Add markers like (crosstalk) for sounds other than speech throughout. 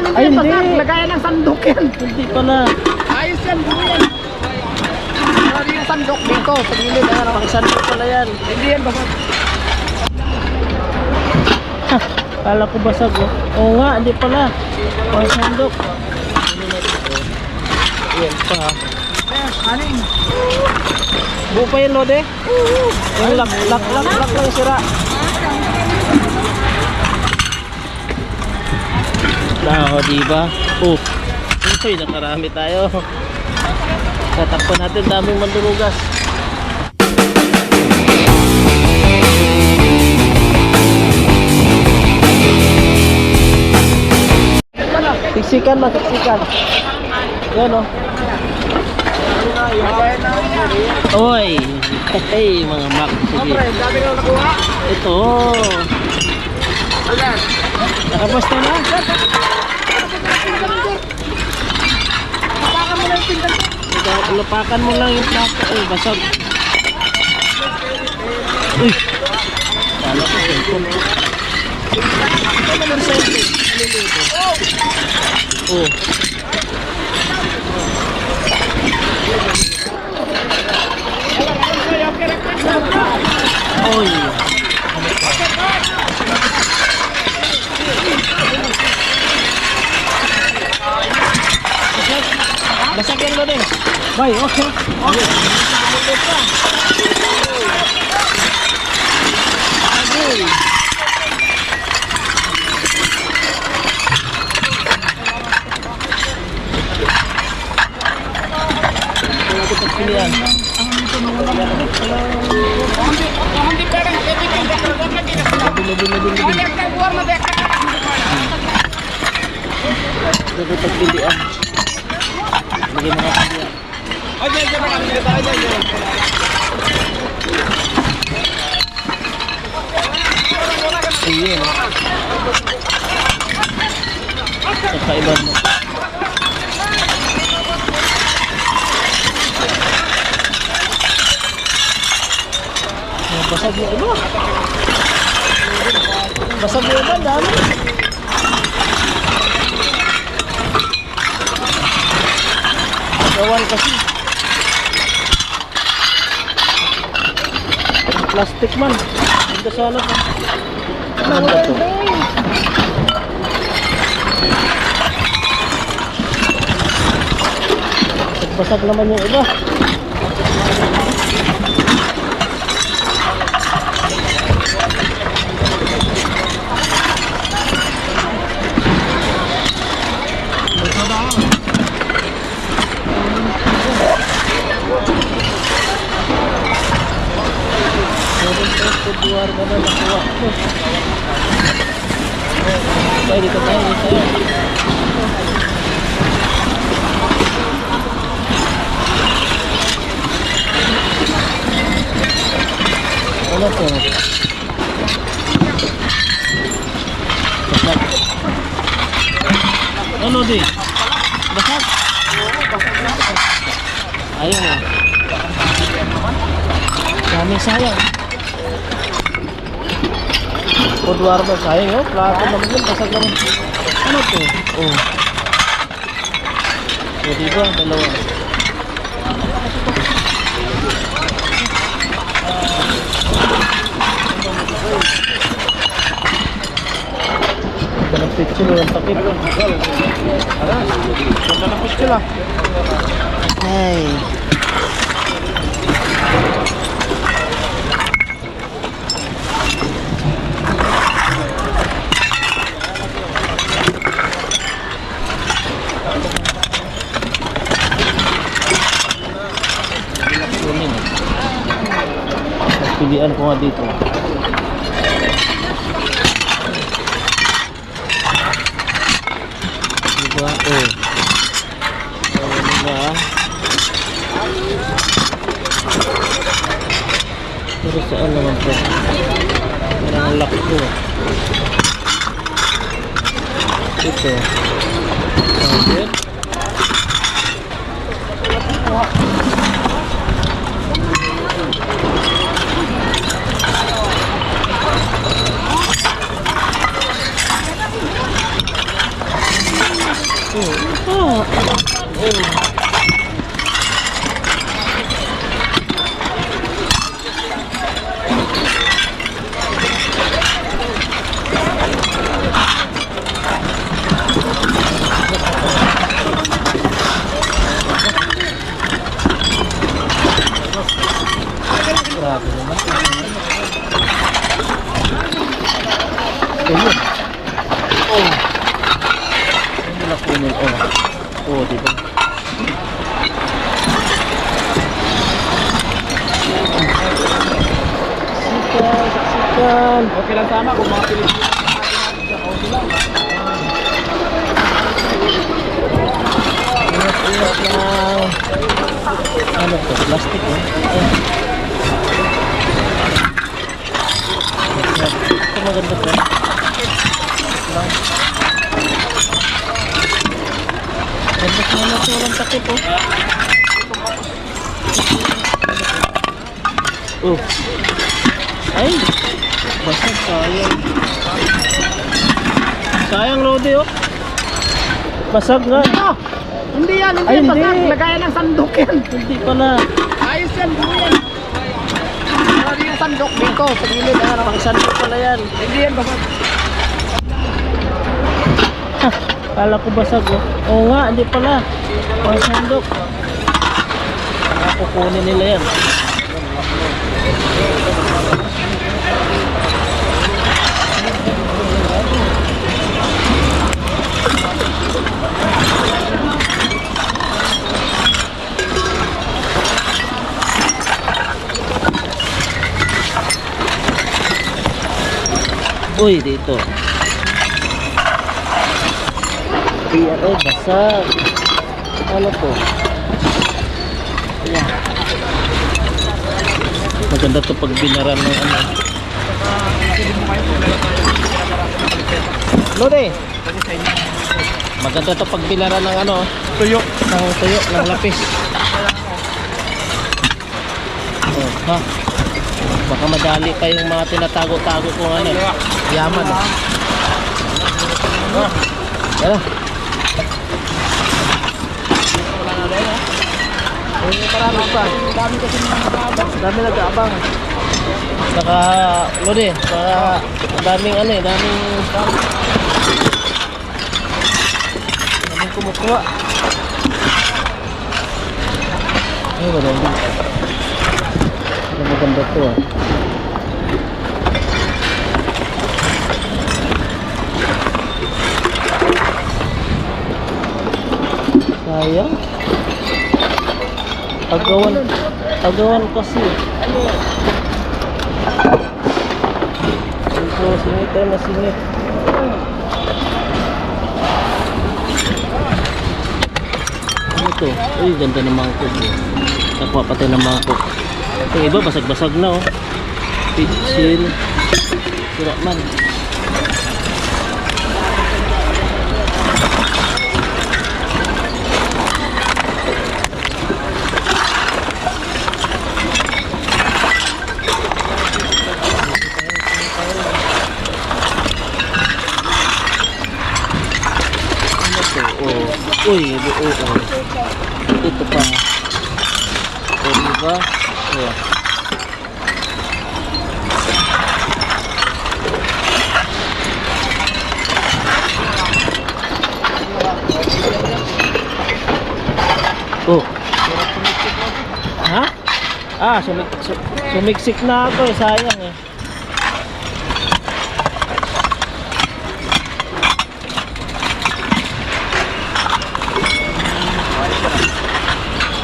yan, hindi Ay, yan hindi. Lagayan ng sandok yan. Hindi pala. Ayos yan, buo yan. Lagi yung sandok dito, sa gilid. Ayan, Pang sandok pala yan. Hindi yan basag. (laughs) Kala ko basag oh. Oo nga, hindi pala. Pang sandok. Yan pa. Yes, aning. Buo pa yan, Lode? Yung lak, lak, lak, lak lang sira. Na, oh, di ba? Oh. Uy, nakarami tayo. Tatakpan natin, daming mandurugas. Siksikan na, siksikan. Yan oh. Oy, hey mga mak. Sige. Ito. Nakabasta na. Na Lupakan mo lang yung plato. Uy, basag. Uy. Kala ko cellphone. Ito naman cellphone. Nilito. Oh. Oy. Basag yan lo din. Bay, okay. Okay. Wala ko pagpilian. Lagyan mo nga pilihan. Ay, dyan, dyan, dyan, dyan, dyan, dyan. Ayun. Kakaiba mo. Basag yung iba. Basag yung iba, dami. Gawan kasi. Plastic man. Ganda sana to. Ganda to. Basag naman yung iba. Meron pa sa duwar mo na nakuha ko. Tayo dito tayo, dito tayo. Ano to? Basag. Ano di? Basag? Ayaw mo. Dami sayang. Kudwar mo sayang oh. Plato naman yun. Basag naman. Ano to? Oh. O diba? Dalawa. Ganang picture yung takip. Ganda ng pistol ah. Hey. Pilihan ko nga dito. Diba? Oh. Ayan na. Pero saan naman to? Parang lock ko. Ito. Ayan. Oh. Oh. Grabe naman. Ayun. Oh. Ano na kunin? Oh. Oh, di ba? Sikan, sikan. Okay lang sana kung mga Pilipino. Ingat, ingat lang. Ano to? Plastic eh. Ay. Ito maganda to. Ganda sa mga ito. Walang takip oh. Oh. Ay. Basag sayang. Sayang Lodi oh. Basag nga. Ah, hindi yan, hindi Ay, yan. hindi. Basag. Lagayan ng sandok yan. Hindi pala. Ayos yan, buo yan. Lagi yung sandok dito, sa gilid. Ano, Pang sandok pala yan. hindi yan basag. (laughs) Kala ko basag oh. Oo nga, hindi pala. Pang sandok. Baka kukunin nila yan. Uy, dito. Iya, eh, basag. Ano to? Ayan. Maganda to pag binaran ng ano. Lode! Maganda to pag binaran ng ano, Tuyo. ng tuyo, ng lapis. Oh, ha? Baka madali pa yung mga tinatago-tago kung ano. Yaman. Oh. Ah, yan na. Eh, marami pa. Dami kasi mga nag-aabang. Dami nag-aabang. Saka, Lodi, saka daming ano eh, daming daming kumukuha. Ay, wala din. Wala maganda to ah. Sayang. Agawan, agawan kasi. Ito, singit tayo na singit. Ano to? Uy, ganda ng mangkok. eh. Nakuha pa tayo ng mangkok. Yung iba, basag-basag na oh. Pitsil. Sira man. Ano to? Oh. Uy, oo. Oh, oh. Ito pa. O, diba? Oh. Oh. Ha? Ah, sumik su- sumiksik na ako eh. Sayang eh.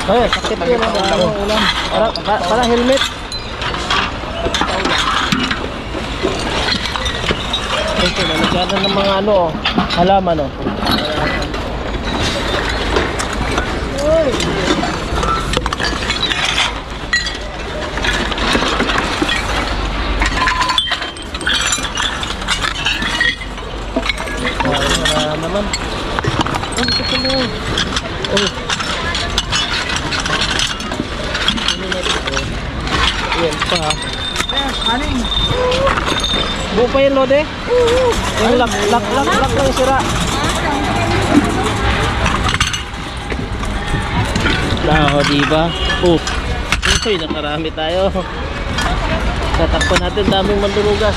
Ay, sakit yun ang ano, ulam. Para, para, para helmet. Ito, nalagyan ng mga ano, halaman oh. Ay, wala naman. Oh, ito pala. Oh. Ayan pa. Ayan, aning. Buo pa yun, Lode? Oo. Yung lak, lak, lak, lak lang sira. Oo, diba? Oh. Uy, nakarami tayo. Tatakpan natin, daming mandulugas.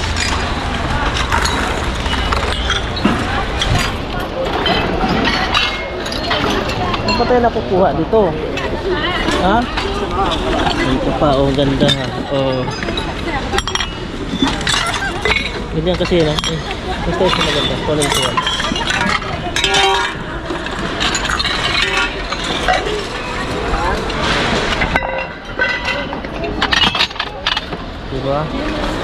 Ano pa tayo nakukuha dito? Ha? Ito pa, oh, ganda ha. Oh. Ganyan kasi, no? Eh, Basta ito maganda. Kunin ko yan. Diba? So,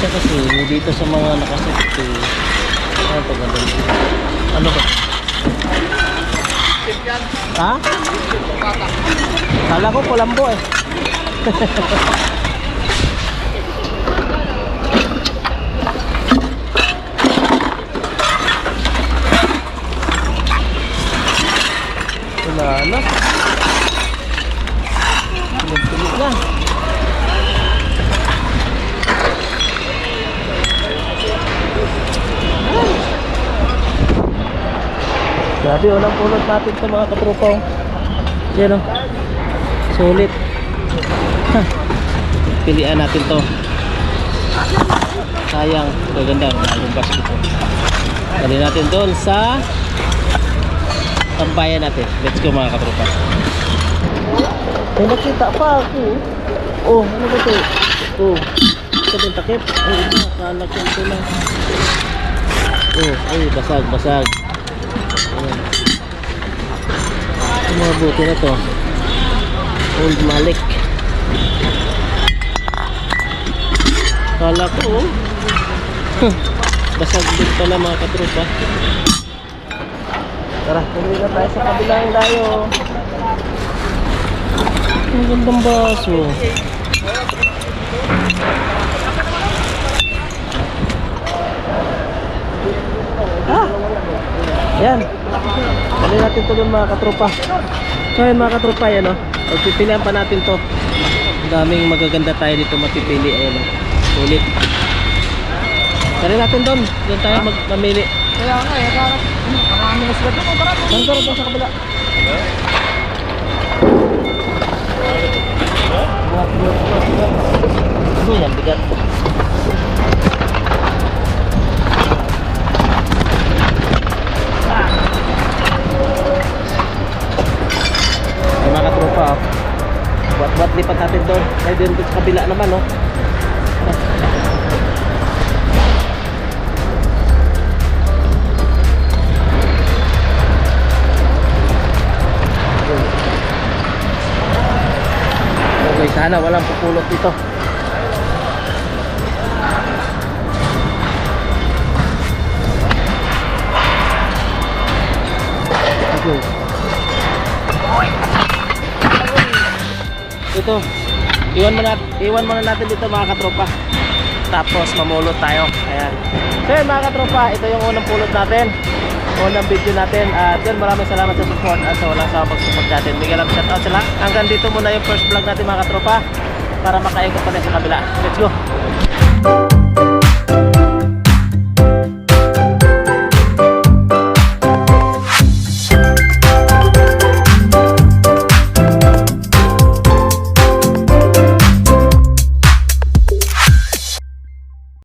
siya kasi dito sa mga nakasakti ano to ganda ano ba? ha? kala ko kulambo eh (laughs) wala na tulit na Grabe, unang pulot natin ito mga katropa. oh. Yan o. Sulit. Ha. Pilian natin to. Sayang. Gaganda. Yung basket ko. Dali natin doon sa tambayan natin. Let's go mga katropa. May nakita pa ako. Oh, ano ba ito? Oh, ito yung takip? Ay, ito. Akala ko ito lang. Oh, ay, basag, basag. Ayan. Ang mga buti na to. Old Malik. Kala ko, oh. (laughs) Basag din pala mga katrupa. Tara, tuloy na tayo sa kabilang dayo. Ang gandang baso. Ah! Yan. Dali natin to dun mga katropa. So yun mga katropa, yan o. Pagpipilian pa natin to. Ang daming magaganda tayo dito mapipili. Ayan o. Ulit. Dali natin doon. Doon tayo mag mamili. Kaya nga eh. Marami na sila dito. Tara, Saan ka rin sa kabila? Ano yan, bigat. Kabila naman, oh. Okay, sana walang pupulot dito. Okay. Ito, iwan natin, iwan muna natin dito mga katropa. Tapos mamulot tayo. Ayan. So yun mga katropa, ito yung unang pulot natin. Unang video natin. At yun, maraming salamat sa support at sa walang sa pag-support natin. Bigyan lang shoutout sila. Hanggang dito muna yung first vlog natin mga katropa para makaikot pa rin sa kabila. Let's go!